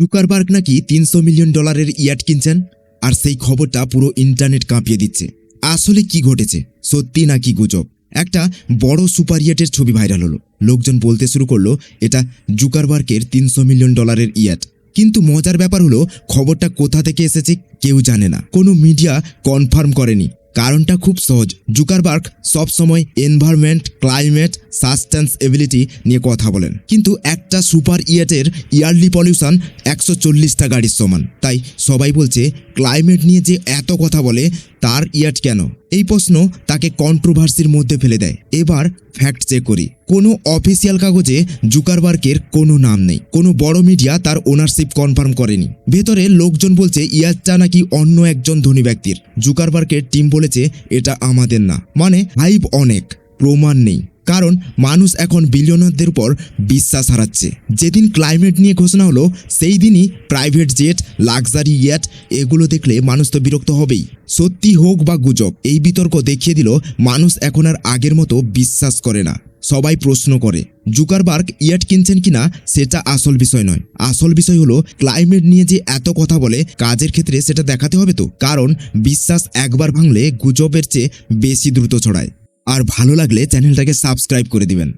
Zuckerberg নাকি তিনশো million ডলারের ইয়াট কিনছেন? আর সেই খবরটা পুরো ইন্টারনেট কাঁপিয়ে দিচ্ছে। আসলে কি ঘটেছে? সত্যি নাকি গুজব? একটা বড় সুপার ইয়াটের ছবি ভাইরাল হলো। লোকজন বলতে শুরু করল, এটা জুকারবার্গের তিনশো মিলিয়ন ডলারের ইয়াট। কিন্তু মজার ব্যাপার হলো, খবরটা কোথা থেকে এসেছে কেউ জানে না। কোনো মিডিয়া কনফার্ম করেনি। কারণটা খুব সহজ। জুকারবার্গ সবসময় এনভায়রনমেন্ট, ক্লাইমেট সাস্টেন্সএবিলিটি নিয়ে কথা বলেন। কিন্তু একটা সুপার ইয়েটের ইয়ারলি পলিউশন একশো চল্লিশটা গাড়ির সমান। তাই সবাই বলছে, ক্লাইমেট নিয়ে যে এত কথা বলে, তার ইয়াট কেন? এই প্রশ্ন তাকে কন্ট্রোভার্সির মধ্যে ফেলে দেয়। এবার ফ্যাক্ট চেক করি। কোনো অফিসিয়াল কাগজে জুকারবার্গের কোনো নাম নেই। কোনো বড় মিডিয়া তার ওনারশিপ কনফার্ম করেনি। ভেতরে লোকজন বলছে, ইয়ারটা নাকি অন্য একজন ধনী ব্যক্তির। জুকারবার্গের টিম বলেছে, এটা আমাদের না। মানে হাইপ অনেক, প্রমাণ নেই। কারণ, মানুষ এখন বিলিয়নারদের উপর বিশ্বাস হারাচ্ছে। যেদিন ক্লাইমেট নিয়ে ঘোষণা হলো, সেই দিনই প্রাইভেট জেট লাক্সারি ইয়াট এগুলো দেখলে মানুষ তো বিরক্ত হবেই। সত্যি হোক বা গুজব, এই বিতর্ক দেখিয়ে দিল, মানুষ এখন আর আগের মতো বিশ্বাস করে না। সবাই প্রশ্ন করে, জুকারবার্গ ইয়াট কিনছেন কিনা সেটা আসল বিষয় নয়। আসল বিষয় হলো, ক্লাইমেট নিয়ে যে এত কথা বলে, কাজের ক্ষেত্রে সেটা দেখাতে হবে তো। কারণ, বিশ্বাস একবার ভাঙলে গুজবের চেয়ে বেশি দ্রুত ছড়ায়। আর ভালো লাগলে চ্যানেলটাকে সাবস্ক্রাইব করে দিবেন।